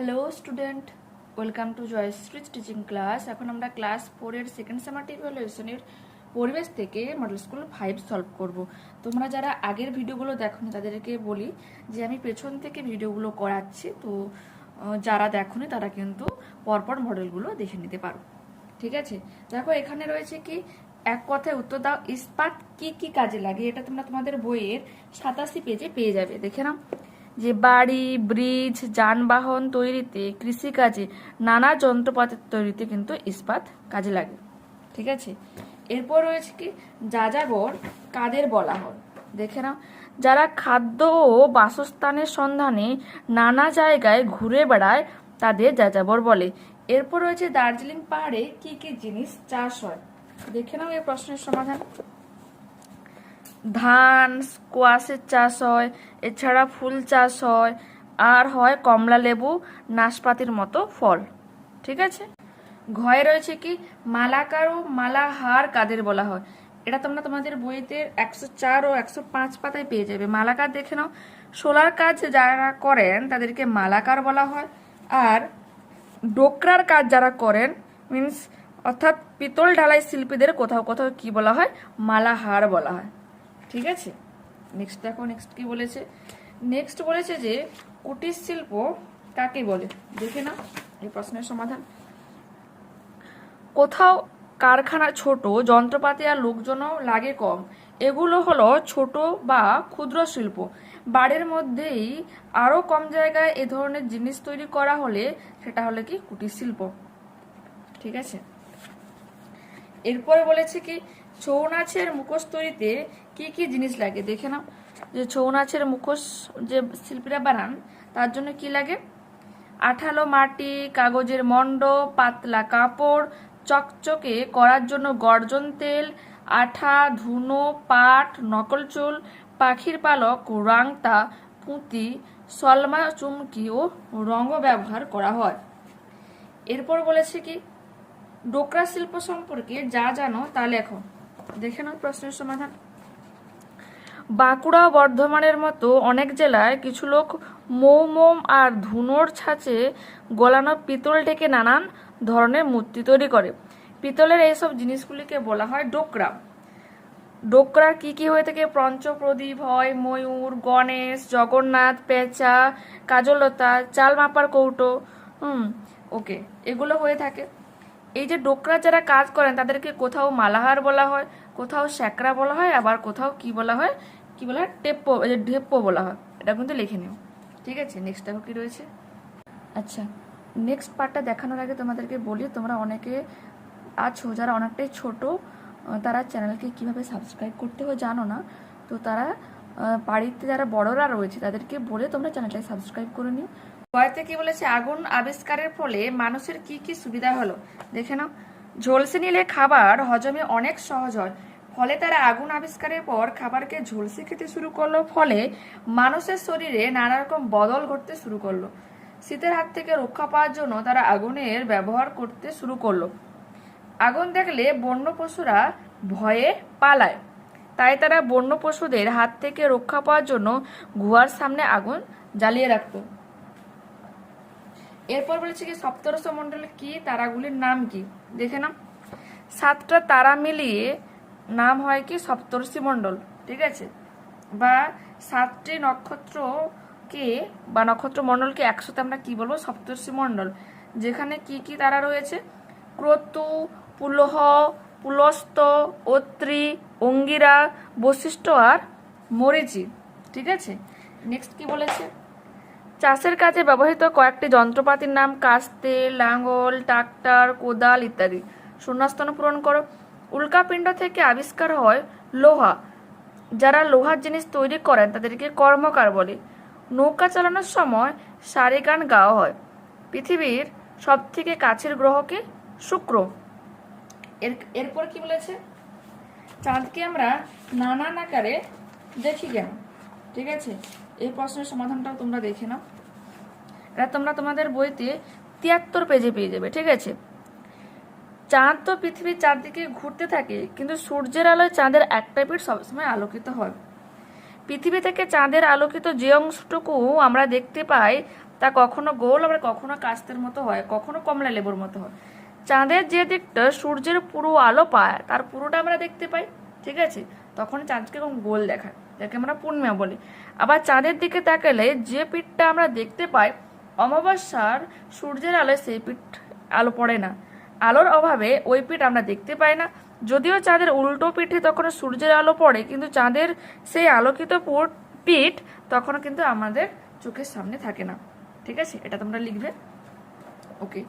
Hello student welcome to Joyshree teaching class এখন আমরা class ফোরের সেকেন্ড সামার ইভ্যালুয়েশনের পরিবেশ থেকে মডেল স্কুল ফাইভ সলভ করব। তোমরা যারা আগের ভিডিওগুলো দেখোনি, তাদেরকে বলি যে আমি পেছন থেকে ভিডিওগুলো করাচ্ছি, তো যারা দেখোনি, তারা কিন্তু পরপর মডেলগুলো দেখে নিতে পারো। ঠিক আছে? দেখো, এখানে রয়েছে কি, এক কথায় উত্তর দাও, ইস্পাত কি কি কাজে লাগে? এটা তোমরা তোমাদের বইয়ের সাতাশি পেজে পেয়ে যাবে। দেখে নাও। যে বাড়ি, ব্রিজ, যানবাহন তৈরিতে, কৃষিকাজে নানা যন্ত্রপাতির তৈরিতে কিন্তু ইস্পাত কাজে লাগে। ঠিক আছে? এরপর রয়েছে কি? যাযাবর কাদের বলা হয়? দেখে নাও। যারা খাদ্য ও বাসস্থানের সন্ধানে নানা জায়গায় ঘুরে বেড়ায়, তাদের যাযাবর বলে। এরপর রয়েছে দার্জিলিং পাহাড়ে কি কি জিনিস চাষ হয়? দেখে নাও এই প্রশ্নের সমাধান। ধান স্কোয়াশের চাষ হয়, এছাড়া ফুল চাষ হয়, আর হয় কমলা লেবু, নাশপাতির মতো ফল। ঠিক আছে? ঘয়ে রয়েছে কি? মালাকার ও মালাহার কাদের বলা হয়? এটা তোমরা তোমাদের বইতে একশো চার ও একশো পাঁচ পাতায় পেয়ে যাবে। মালাকার দেখে নাও। সোলার কাজ যারা করেন, তাদেরকে মালাকার বলা হয়। আর ডোকরার কাজ যারা করেন মিন্স অর্থাৎ পিতল ঢালাই শিল্পীদের কোথাও কোথাও কি বলা হয়? মালাহার বলা হয়। ঠিক আছে? নেক্সট দেখো নেক্সট কি বলেছে? নেক্সট বলেছে যে, কুটির শিল্প কাকে বলে? দেখে না এই প্রশ্নের সমাধান। কোথাও কারখানা ছোট, যন্ত্রপাতি আর লোকজনও লাগে কম। এগুলো হলো ছোট বা ক্ষুদ্র শিল্প। বাড়ির মধ্যেই আরও কম জায়গায় এ ধরনের জিনিস তৈরি করা হলে সেটা হলে কি? কুটির শিল্প। ঠিক আছে? এরপরে বলেছে কি ছৌ নাচের মুখোশ তৈরিতে কি কি জিনিস লাগে? দেখে নাও। যে ছৌ নাচের মুখোশ যে শিল্পীরা বানান, তার জন্য কি লাগে? আঠালো মাটি, কাগজের মণ্ড, পাতলা কাপড়, চকচকে করার জন্য গর্জন তেল, আঠা, ধুনো, পাট, নকল চুল, পাখির পালক, রাংতা, পুঁতি, সলমা, চুমকি ও রঙ ব্যবহার করা হয়। এরপর বলেছে কি, ডোকরা শিল্প সম্পর্কে যা জানো তা লেখো। দেখে নাও প্রশ্নের সমাধান। বাঁকুড়া বর্ধমানের মতো অনেক জেলায় কিছু লোক মৌমোম আর ধুনোর ছাঁচে গলানো পিতল থেকে নানান ধরনের মূর্তি তৈরি করে। পিতলের এইসব জিনিসগুলিকে বলা হয় ডোকরা। ডোকরার কি কি হয়ে থাকে? পঞ্চপ্রদীপ হয়, ময়ূর, গণেশ, জগন্নাথ, পেঁচা কাজলতা চাল মাপার কৌটো, হুম, ওকে, এগুলো হয়ে থাকে। এই যে ডোকরা যারা কাজ করেন, তাদেরকে কোথাও মালাহার বলা হয়, কোথাও স্যাকরা বলা হয়, আবার কোথাও কি বলা হয়, কি বলা হয়? টেপ্পো ঢেপ্পো বলা হয়। এটা কিন্তু লিখে নিও। ঠিক আছে? নেক্সট দেখো কি রয়েছে। আচ্ছা নেক্সট পার্টটা দেখানোর আগে তোমাদেরকে বলি, তোমরা অনেকে আছো যারা অনেকটাই ছোট তারা চ্যানেলকে কীভাবে সাবস্ক্রাইব করতে হয় জানো না? তো তারা বাড়িতে যারা বড়রা রয়েছে, তাদেরকে বলে তোমরা চ্যানেলটাকে সাবস্ক্রাইব করে নিও। গয়তে কি বলেছে আগুন আবিষ্কারের ফলে মানুষের কি কি সুবিধা হলো? দেখে নাও। ঝলসে নিলে খাবার হজমে অনেক সহজ হয়। ফলে তারা আগুন আবিষ্কারের পর খাবারকে ঝলসে খেতে শুরু করল। ফলে মানুষের শরীরে নানা রকম বদল ঘটতে শুরু করল। শীতের হাত থেকে রক্ষা পাওয়ার জন্য তারা আগুনের ব্যবহার করতে শুরু করল। আগুন দেখলে বন্য পশুরা ভয়ে পালায়। তাই তারা বন্য পশুদের হাত থেকে রক্ষা পাওয়ার জন্য গুহার সামনে আগুন জ্বালিয়ে রাখতো। এরপর বলেছে কি সপ্তরশ মণ্ডলে কি, তারাগুলির নাম কি? দেখে নাও। সাতটা তারা মিলিয়ে নাম হয় কি, সপ্তর্ষি মণ্ডল। ঠিক আছে? বা সাতটি নক্ষত্রকে বা নক্ষত্র মণ্ডলকে একসাথে আমরা কি বলব? সপ্তর্ষি মণ্ডল। যেখানে কি কি তারা রয়েছে? ক্রতু, পুলহ, পুলস্ত, অত্রি, অঙ্গিরা বৈশিষ্ট্য আর মরিচি। ঠিক আছে? নেক্সট কি বলেছে? চাষের কাজে ব্যবহৃত কয়েকটি যন্ত্রপাতির নাম কাস্তে লাঙ্গল ট্রাক্টর, কোদাল ইত্যাদি। শূন্যস্থান পূরণ করো। উল্কাপিণ্ড থেকে আবিষ্কার হয় লোহা। যারা লোহার জিনিস তৈরি করেন, তাদেরকে কর্মকার বলে। নৌকা চালানোর সময় সারে গান গাওয়া হয়। পৃথিবীর সব থেকে কাছের গ্রহকে শুক্র। এর, এরপর কি বলেছে? চাঁদকে আমরা নানান আকারে দেখি কেন? ঠিক আছে? এই প্রশ্নের সমাধানটাও তোমরা দেখে নাও। এটা তোমরা তোমাদের বইতে তিয়াত্তর পেজে পেয়ে যাবে, ঠিক আছে? চাঁদ তো পৃথিবীর চারদিকে ঘুরতে থাকে, কিন্তু সূর্যের আলোয় চাঁদের একটা পিঠ সবসময় আলোকিত হয়। পৃথিবী থেকে চাঁদের আলোকিত যে অংশটুকু আমরা দেখতে পাই, তা কখনো গোল আবার কখনো কাস্তের মতো হয়, কখনো কমলা লেবুর মতো হয়। চাঁদের যে দিকটা সূর্যের পুরো আলো পায়, তার পুরোটা আমরা দেখতে পাই, ঠিক আছে? তখন চাঁদকে এরকম গোল দেখায়। যাকে আমরা পূর্ণিমা বলি। আবার চাঁদের দিকে তাকালে যে পিঠটা আমরা দেখতে পাই, অমাবস্যার সূর্যের আলোয় সেই পিঠ আলো পড়ে না। আলোর অভাবে ওই পিঠ আমরা দেখতে পাই না। যদিও চাঁদের উল্টো পিঠে তখন সূর্যের আলো পড়ে, কিন্তু চাঁদের সেই আলোকিত পিঠ তখন কিন্তু আমাদের চোখের সামনে থাকে না। ঠিক আছে? এটা তোমরা লিখবে? ওকে।